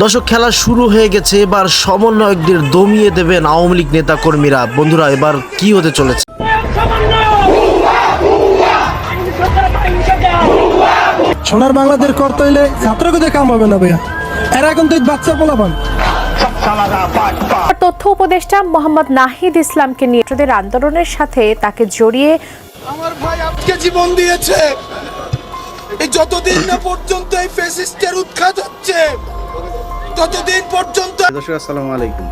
দর্শক খেলা শুরু হয়ে গেছে। এবার সমন্বয়কদের দমিয়ে দেবেন আওয়ামী লীগ নেতা কর্মীরা বন্ধুরা এবার কি হতে চলেছে? সোনার বাংলাদেশ করতে হইলে ছাত্রকে কাম হবে না ভাইয়া। এরা এখন তো বাচ্চা পোলাপান। তথ্য উপদেষ্টা মোহাম্মদ নাহিদ ইসলামকে নিয়ে ছাত্রদের আন্দোলনের সাথে তাকে জড়িয়ে আমার ভাই আজকে জীবন দিয়েছে। এই যতদিন না পর্যন্ত এই ফেসিস্টের উৎখাত হচ্ছে ততদিন পর্যন্ত? দর্শক আসসালামু আলাইকুম।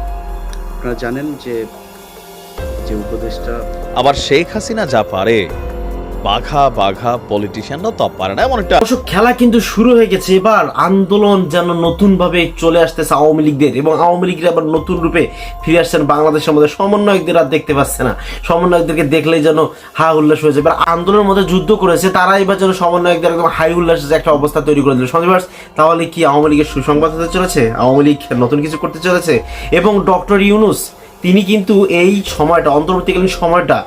আপনারা জানেন যে যে উপদেশটা আবার শেখ হাসিনা যা পারে বাঘা বাঘা পলিটিশিয়ানরা তো পারে না এমন একটা দর্শক খেলা কিন্তু শুরু হয়ে গেছে, এবার আন্দোলন যেন নতুন ভাবে চলে আসতেছে আওয়ামী লীগদের, এবং আওয়ামী লীগরা আবার নতুন রূপে ফিরে আসছেন বাংলাদেশের মধ্যে। সমন্বয়কদের আর দেখতে পাচ্ছে না। সমন্বয়কদেরকে দেখলেই যেন হা উল্লাস হয়েছে। এবার আন্দোলনের মধ্যে যুদ্ধ করেছে তারা এবার যেন সমন্বয়কদের একদম হাই উল্লাসের একটা অবস্থা তৈরি করে দিল। সঞ্জয় তাহলে কি আওয়ামী লীগের সুসংবাদ হতে চলেছে? আওয়ামী লীগ নতুন কিছু করতে চলেছে? এবং ডক্টর ইউনুস তিনি কিন্তু এই সময়টা, অন্তর্বর্তীকালীন সময়টা,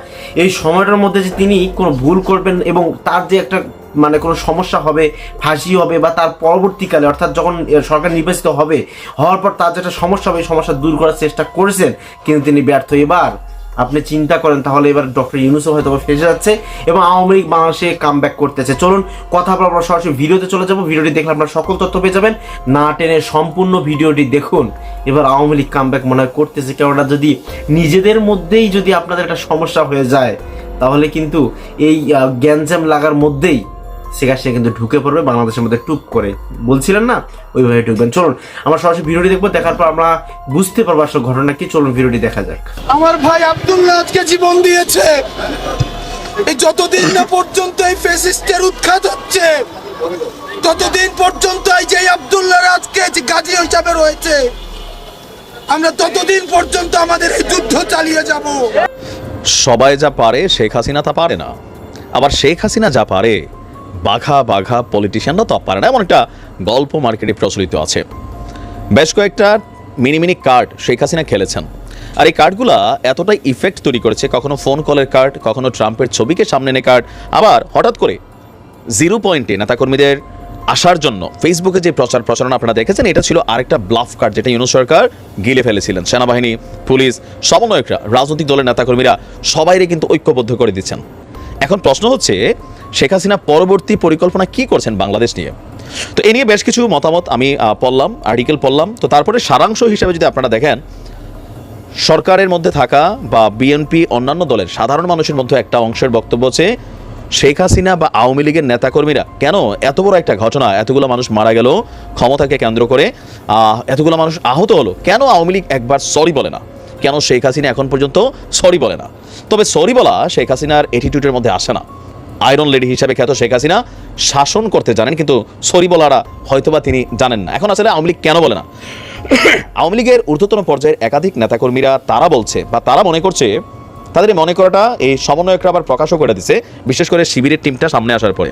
এই সময়টার মধ্যে যে তিনি কোনো ভুল করবেন এবং তার যে একটা মানে কোনো সমস্যা হবে, ফাঁসি হবে বা তার পরবর্তীকালে, অর্থাৎ যখন সরকার নির্বাচিত হবে, হওয়ার পর তার যে একটা সমস্যা হবে সমস্যা দূর করার চেষ্টা করেছেন, কিন্তু তিনি ব্যর্থ। এবার আপনি চিন্তা করেন তাহলে এবার ডক্টর ইউনুসও হয়তো ফেসে যাচ্ছে এবং আওয়ামী লীগ বাংলাদেশে কাম ব্যাক করতেছে। চলুন কথা বলা আমরা সরাসরি ভিডিওতে চলে যাব। ভিডিওটি দেখলে আপনারা সকল তথ্য পেয়ে যাবেন। না টেনে সম্পূর্ণ ভিডিওটি দেখুন। এবার আওয়ামী লীগ কাম ব্যাক মনে হয় করতেছে কেননা যদি নিজেদের মধ্যেই যদি আপনাদের একটা সমস্যা হয়ে যায় তাহলে কিন্তু এই আহ, গ্যাঞ্জাম লাগার মধ্যেই শেখা সে কিন্তু ঢুকে পড়বে বাংলাদেশের মধ্যে টুপ করে। বলছিলেন না? ওইভাবে ঢুকবেন। চলুন আমরা সরাসরি ভিডিওটি দেখব দেখার পর আমরা বুঝতে পারব আসলে ঘটনা কি। চলুন ভিডিওটি দেখা যাক। আমার ভাই আব্দুল্লাহ আজকে জীবন দিয়েছে। এই যতদিন না পর্যন্ত এই ফেসিস্টের উৎখাত হচ্ছে ততদিন পর্যন্ত এই যে আব্দুল্লাহ আজকে যে গাজী হিসাবে রয়েছে আমরা ততদিন পর্যন্ত আমাদের এই যুদ্ধ চালিয়ে যাব। সবাই যা পারে শেখ হাসিনা তা পারে না। আবার শেখ হাসিনা যা পারে বাঘা বাঘা পলিটিশিয়ানরা তো পারে না, এমন একটা গল্প মার্কেটে প্রচলিত আছে। বেশ কয়েকটা mini mini card Sheikh Hasina খেলেছেন। আর এই কার্ডগুলা এতটাই ইফেক্ট তৈরি করেছে, কখনো ফোন কলের কার্ড কখনো ট্রাম্পের ছবিকে সামনে এনে কার্ড আবার হঠাৎ করে জিরো পয়েন্টে নেতাকর্মীদের আসার জন্য ফেসবুকে যে প্রচার প্রচারণা আপনারা দেখেছেন, এটা ছিল আরেকটা ব্লাফ কার্ড যেটা ইউনুস সরকার গিলে ফেলেছিলেন। সেনাবাহিনী, পুলিশ, সমন্বয়করা, রাজনৈতিক দলের নেতাকর্মীরা সবাইরে কিন্তু ঐক্যবদ্ধ করে দিচ্ছেন। এখন প্রশ্ন হচ্ছে শেখ হাসিনা পরবর্তী পরিকল্পনা কি করছেন বাংলাদেশ নিয়ে? তো এ নিয়ে বেশ কিছু মতামত আমি পড়লাম আর্টিকেল পড়লাম। তো তারপরে সারাংশ হিসেবে যদি আপনারা দেখেন, সরকারের মধ্যে থাকা বা বিএনপি অন্যান্য দলের সাধারণ মানুষের মধ্যে একটা অংশের বক্তব্য হচ্ছে, শেখ হাসিনা বা আওয়ামী লীগের নেতাকর্মীরা, কেন এত বড় একটা ঘটনা, এতগুলো মানুষ মারা গেল, ক্ষমতাকে কেন্দ্র করে এতগুলো মানুষ আহত হলো, কেন আওয়ামী লীগ একবার সরি বলে না? কেন শেখ হাসিনা এখন পর্যন্ত সরি বলে না? তবে সরি বলা শেখ হাসিনার অ্যাটিটিউডের মধ্যে আসে না। আয়রন লেডি হিসাবে খ্যাত শেখ হাসিনা শাসন করতে জানেন, কিন্তু সরি বলারা হয়তোবা তিনি জানেন না। এখন আসলে আওয়ামী লীগ কেন বলে না? আওয়ামী লীগের ঊর্ধ্বতন পর্যায়ের একাধিক নেতাকর্মীরা তারা বলছে বা তারা মনে করছে, তাদের মনে করাটা এই সমন্বয়করা আবার প্রকাশও করে দিছে, বিশেষ করে শিবিরের টিমটা সামনে আসার পরে।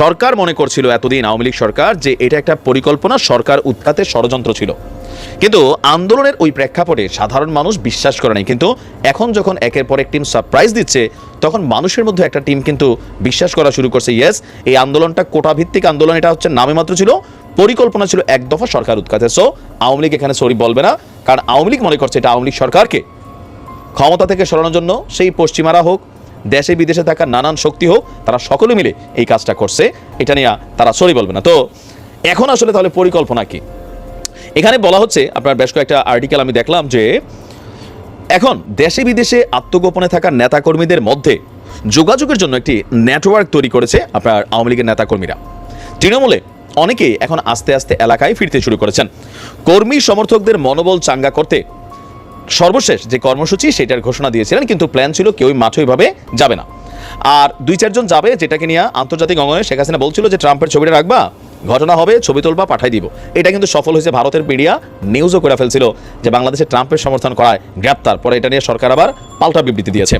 সরকার মনে করছিল এতদিন, আওয়ামী লীগ সরকার, যে এটা একটা পরিকল্পনা, সরকার উৎখাতের ষড়যন্ত্র ছিল। কিন্তু আন্দোলনের ওই প্রেক্ষাপটে সাধারণ মানুষ বিশ্বাস করে নাই। কিন্তু এখন যখন একের পর এক টিম সারপ্রাইজ দিচ্ছে, তখন মানুষের মধ্যে একটা টিম কিন্তু বিশ্বাস করা শুরু করছে ইয়েস এই আন্দোলনটা কোটা ভিত্তিক আন্দোলন, এটা হচ্ছে নামে মাত্র ছিল, পরিকল্পনা ছিল এক দফা সরকার উৎখাতের সো আওয়ামী লীগ এখানে সরি বলবে না, কারণ আওয়ামী লীগ মনে করছে এটা আওয়ামী লীগ সরকারকে। ক্ষমতা থেকে সরানোর জন্য সেই পশ্চিমারা হোক, দেশে বিদেশে থাকা নানান শক্তি হোক, তারা সকলে মিলে এই কাজটা করছে, এটা নিয়ে তারা সরি বলবে না। তো, এখন আসলে তাহলে পরিকল্পনা কি? এখানে বলা হচ্ছে, আপনার বেশ কয়েকটা আর্টিকেল আমি দেখলাম যে, এখন দেশে বিদেশে আত্মগোপনে থাকা নেতাকর্মীদের মধ্যে যোগাযোগের জন্য একটি নেটওয়ার্ক তৈরি করেছে আপনার আওয়ামী লীগের নেতাকর্মীরা। তৃণমূলে অনেকেই এখন আস্তে আস্তে এলাকায় ফিরতে শুরু করেছেন। কর্মী সমর্থকদের মনোবল চাঙ্গা করতে সর্বশেষ যে কর্মসূচি, সেটার ঘোষণা দিয়েছিলেন, কিন্তু প্ল্যান ছিল কেউই মাঠে ওইভাবে যাবে না। আর দুই চারজন যাবে, যেটাকে নিয়ে আন্তর্জাতিক অঙ্গনে শেখ হাসিনা বলছিল যে, ট্রাম্পের ছবিটা রাখবা? ঘটনা হবে, ছবি তুলবা, পাঠাই দিব। এটা কিন্তু সফল হয়েছে ভারতের মিডিয়া। নিউজও করে ফেলছিল যে বাংলাদেশে ট্রাম্পের সমর্থন করায় গ্রেপ্তার। পরে এটা নিয়ে সরকার আবার পাল্টা বিবৃতি দিয়েছে।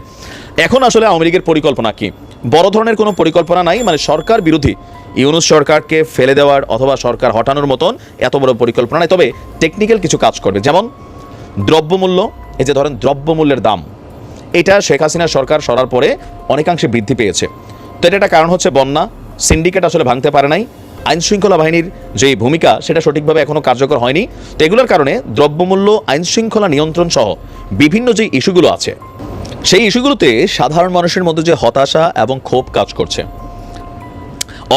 এখন আসলে আওয়ামী পরিকল্পনা কি? বড় ধরনের কোনো পরিকল্পনা নাই মানে সরকার বিরোধী। ইউনুস সরকারকে ফেলে দেওয়ার অথবা সরকার হটানোর মতন এত বড় পরিকল্পনা নাই। তবে টেকনিক্যাল কিছু কাজ করবে। যেমন দ্রব্যমূল্য, এই যে ধরেন দ্রব্যমূল্যের দাম, এটা শেখ হাসিনা সরকার সরার পরে অনেকাংশে বৃদ্ধি পেয়েছে। তো এটা একটা কারণ হচ্ছে বন্যা। সিন্ডিকেট আসলে ভাঙতে পারে নাই। আইন শৃঙ্খলা বাহিনীর যে ভূমিকা, সেটা সঠিকভাবে এখনও কার্যকর হয়নি। তো এগুলোর কারণে দ্রব্যমূল্য আইন শৃঙ্খলা নিয়ন্ত্রণ সহ বিভিন্ন যে ইস্যুগুলো আছে, সেই ইস্যুগুলোতে সাধারণ মানুষের মধ্যে যে হতাশা এবং ক্ষোভ কাজ করছে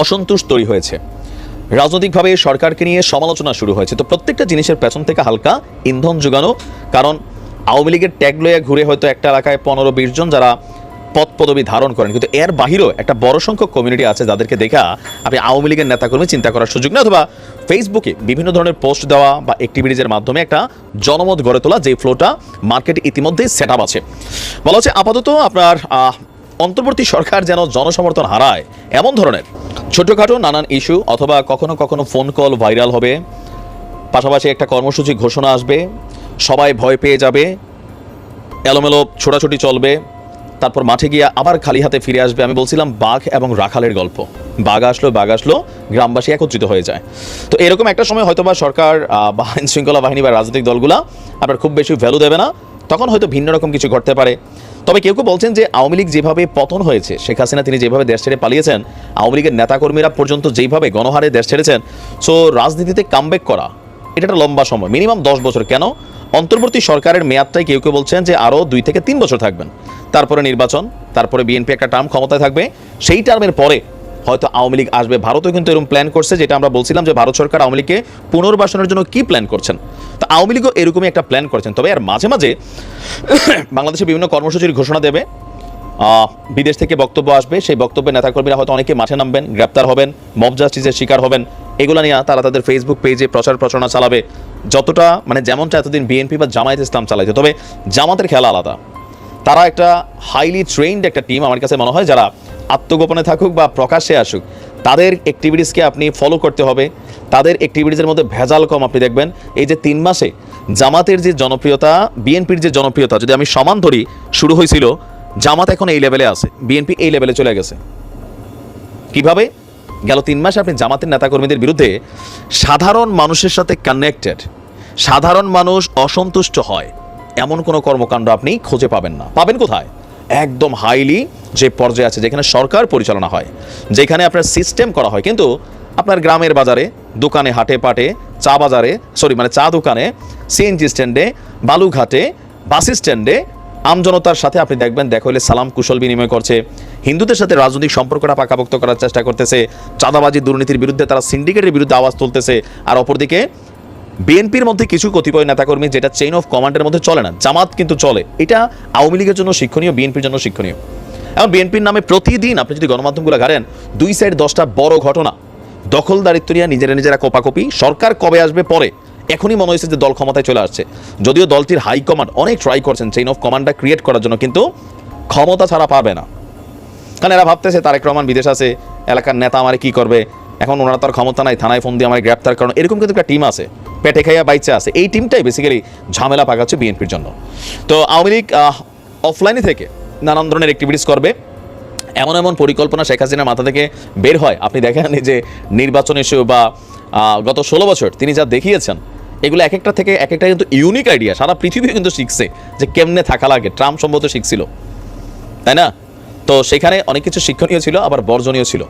অসন্তোষ তৈরি হয়েছে। রাজনৈতিকভাবে সরকারকে নিয়ে সমালোচনা শুরু হয়েছে। তো প্রত্যেকটা জিনিসের পেছন থেকে হালকা ইন্ধন যোগানো কারণ আওয়ামী লীগের ট্যাগ লইয়া ঘুরে হয়তো একটা এলাকায় পনেরো বিশ জন যারা পদ পদবি ধারণ করেন। কিন্তু এর বাহিরেও একটা বড় সংখ্যক কমিউনিটি আছে যাদেরকে দেখা আপনি আওয়ামী লীগের নেতাকর্মী চিন্তা করার সুযোগ নেই, অথবা ফেসবুকে বিভিন্ন ধরনের পোস্ট দেওয়া বা অ্যাক্টিভিটিজের মাধ্যমে একটা জনমত গড়ে তোলা যে ফ্লোটা মার্কেটে ইতিমধ্যেই সেট আপ আছে। বলা হচ্ছে আপাতত আপনার অন্তর্বর্তী সরকার যেন জনসমর্থন হারায়, এমন ধরনের। ছোটোখাটো নানান ইস্যু অথবা কখনো কখনো ফোন কল ভাইরাল হবে, পাশাপাশি একটা কর্মসূচি ঘোষণা আসবে, সবাই ভয় পেয়ে যাবে, এলোমেলো ছোটাছুটি চলবে তারপর মাঠে গিয়ে আবার খালি হাতে ফিরে আসবে আমি বলছিলাম বাঘ এবং রাখালের গল্প। বাঘ আসলো বাঘ আসলো, গ্রামবাসী একত্রিত হয়ে যায়। তো এরকম একটা সময় হয়তোবা সরকার বা আইন শৃঙ্খলা বাহিনী বা রাজনৈতিক দলগুলা আপনার খুব বেশি ভ্যালু দেবে না, তখন হয়তো ভিন্ন রকম কিছু ঘটতে পারে। তবে কেউ কেউ বলছেন যে আওয়ামী লীগ যেভাবে পতন হয়েছে, শেখ হাসিনা তিনি যেভাবে দেশ ছেড়ে পালিয়েছেন, আওয়ামী লীগের নেতাকর্মীরা পর্যন্ত যেইভাবে গণহারে দেশ ছেড়েছেন সো রাজনীতিতে কামব্যাক করা, এটা একটা লম্বা সময় মিনিমাম দশ বছর। কেন? অন্তর্বর্তী সরকারের মেয়াদটাই কেউ কেউ বলছেন যে আরও দুই থেকে তিন বছর থাকবেন। তারপরে নির্বাচন, তারপরে বিএনপি একটা টার্ম ক্ষমতায় থাকবে। সেই টার্মের পরে হয়তো আওয়ামী লীগ আসবে। ভারতও কিন্তু এরকম প্ল্যান করছে, যেটা আমরা বলছিলাম যে ভারত সরকার আওয়ামী লীগকে পুনর্বাসনের জন্য কি প্ল্যান করছেন। তো আওয়ামী লীগও এরকমই একটা প্ল্যান করছেন। তবে আর মাঝে মাঝে বাংলাদেশে বিভিন্ন কর্মসূচির ঘোষণা দেবে। বিদেশ থেকে বক্তব্য আসবে। সেই বক্তব্যে নেতাকর্মীরা হয়তো অনেকে মাঠে নামবেন, গ্রেপ্তার হবেন, মব জাস্টিসের শিকার হবেন। এগুলো নিয়ে তারা তাদের ফেসবুক পেজে প্রচার প্রচারণা চালাবে। যতটা মানে যেমনটা এতদিন বিএনপি বা জামায়াত ইসলাম চালাইতো, তবে জামাতের খেলা আলাদা। তারা একটা হাইলি ট্রেন্ড একটা টিম আমার কাছে মনে হয় যারা আত্মগোপনে থাকুক বা প্রকাশ্যে আসুক, তাদের অ্যাক্টিভিটিসকে আপনি ফলো করতে হবে। তাদের অ্যাক্টিভিটিসের মধ্যে ভেজাল কম আপনি দেখবেন। এই যে তিন মাসে জামাতের যে জনপ্রিয়তা বিএনপির যে জনপ্রিয়তা, যদি আমি সমান ধরি, শুরু হয়েছিল, জামাত এখন এই লেভেলে আছে বিএনপি এই লেভেলে চলে গেছে। কীভাবে? গেল তিন মাসে আপনি জামাতের নেতাকর্মীদের বিরুদ্ধে সাধারণ মানুষের সাথে কানেক্টেড সাধারণ মানুষ অসন্তুষ্ট হয়, এমন কোনো কর্মকাণ্ড আপনি খুঁজে পাবেন না। পাবেন কোথায়? একদম হাইলি যে পর্যায়ে আছে, যেখানে সরকার পরিচালনা হয়, যেখানে আপনার সিস্টেম করা হয়। কিন্তু আপনার গ্রামের বাজারে, দোকানে, হাটে, পাটে, চা বাজারে সরি মানে চা দোকানে সিএনজি স্ট্যান্ডে বালুঘাটে বাস স্ট্যান্ডে আমজনতার সাথে আপনি দেখবেন, দেখা হলে সালাম কুশল বিনিময় করছে হিন্দুদের সাথে রাজনৈতিক সম্পর্কটা পাকাপোক্ত করার চেষ্টা করতেছে, চাঁদাবাজি দুর্নীতির বিরুদ্ধে তারা সিন্ডিকেটের বিরুদ্ধে আওয়াজ তুলতেছে, আর অপরদিকে বিএনপির মধ্যে কিছু কতিপয় নেতাকর্মী যেটা চেইন অফ কমান্ডের মধ্যে চলে না, জামাত কিন্তু চলে। এটা আওয়ামী লীগের জন্য শিক্ষণীয়, বিএনপির জন্য শিক্ষণীয়। এখন বিএনপির নামে প্রতিদিন আপনি যদি গণমাধ্যমগুলো ঘাড়েন দুই সাইড দশটা বড় ঘটনা। দখলদারিত্ব নিয়ে নিজেরা নিজেরা কোপাকপি। সরকার কবে আসবে? পরে। এখনই মনে হয়েছে যে দল ক্ষমতায় চলে আসছে। যদিও দলটির হাইকমান্ড অনেক ট্রাই করছেন চেইন অফ কমান্ডটা ক্রিয়েট করার জন্য, কিন্তু ক্ষমতা ছাড়া পাবে না। কারণ এরা ভাবতেছে তারেক রহমান বিদেশ আছে, এলাকার নেতা আমারে কি করবে? এখন ওনারা তার ক্ষমতা নাই, থানায় ফোন দিয়ে আমার গ্রেপ্তার কারণ এরকম কিন্তু একটা টিম আছে, পেটে খাইয়া বাইচে আছে। এই টিমটাই বেসিক্যালি ঝামেলা পাকাচ্ছে বিএনপির জন্য। তো আওয়ামী লীগ অফলাইনে থেকে নানান ধরনের অ্যাক্টিভিটিস করবে। এমন এমন পরিকল্পনা শেখ হাসিনার মাথা থেকে বের হয়। আপনি দেখেন যে নির্বাচন ইস্যু বা গত ষোলো বছর তিনি যা দেখিয়েছেন, এগুলো এক একটা থেকে এক একটা কিন্তু ইউনিক আইডিয়া সারা পৃথিবী কিন্তু শিখছে যে কেমনে থাকা লাগে। ট্রাম্প সম্ভবত শিখছিল। তাই না? তো সেখানে অনেক কিছু শিক্ষণীয় ছিল, আবার বর্জনীয় ছিল।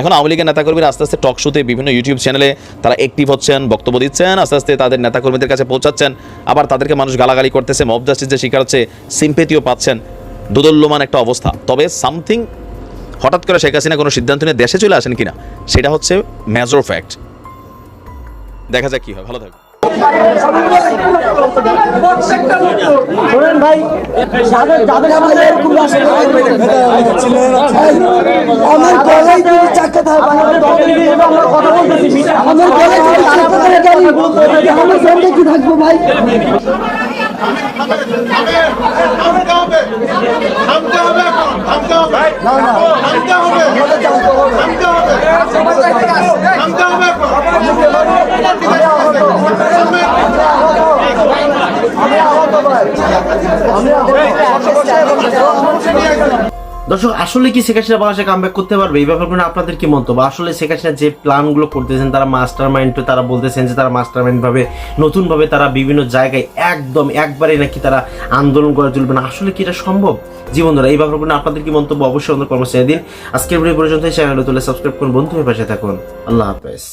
এখন আওয়ামী লীগের নেতাকর্মীরা আস্তে আস্তে টক শোতে বিভিন্ন ইউটিউব চ্যানেলে তারা অ্যাক্টিভ হচ্ছেন, বক্তব্য দিচ্ছেন, আস্তে আস্তে তাদের নেতাকর্মীদের কাছে পৌঁছাচ্ছেন, আবার তাদেরকে মানুষ গালাগালি করতেছে মব জাস্টিসের শিকার হচ্ছে সিম্পেতিও পাচ্ছেন। দুদল্যমান একটা অবস্থা। তবে সামথিং হঠাৎ করে শেখ হাসিনা কোনো সিদ্ধান্ত নিয়ে দেশে চলে আসেন কিনা, সেটা হচ্ছে মেজর ফ্যাক্ট দেখা যাক কি হয়। ভালো থাকবে শোনেন ভাই যাদের যাদের সামনে এরকম আমার গলায় চাকা থাকে আমার কথা বলতেছি। আমার গলায় আমার সামনে কি থাকব ভাই? থামতে হবে থামতে হবে এখন থামতে হবে না না থামতে হবে থামতে হবে থামতে হবে এখন দর্শক, আসলে কি শেখ হাসিনা বাংলাদেশে কামব্যাক করতে পারবে? এই ব্যাপারে আপনাদের কি মন্তব্য? আসলে শেখ হাসিনা যে প্ল্যানগুলো করতেছেন, তারা মাস্টার মাইন্ড তারা বলতেছেন যে তারা মাস্টার মাইন্ড ভাবে নতুনভাবে তারা বিভিন্ন জায়গায় একদম একবারে নাকি তারা আন্দোলন গড়ে তুলবেন। আসলে কি এটা সম্ভব? জীবন ধরা এই ব্যাপারে আপনাদের কি মন্তব্য? অবশ্যই আমাদের কর্মসূচি দিন। আজকের ভিডিও পর্যন্ত চ্যানেলটা তুলে সাবস্ক্রাইব করুন। বন্ধু হয়ে পাশে থাকুন। আল্লাহ হাফেজ।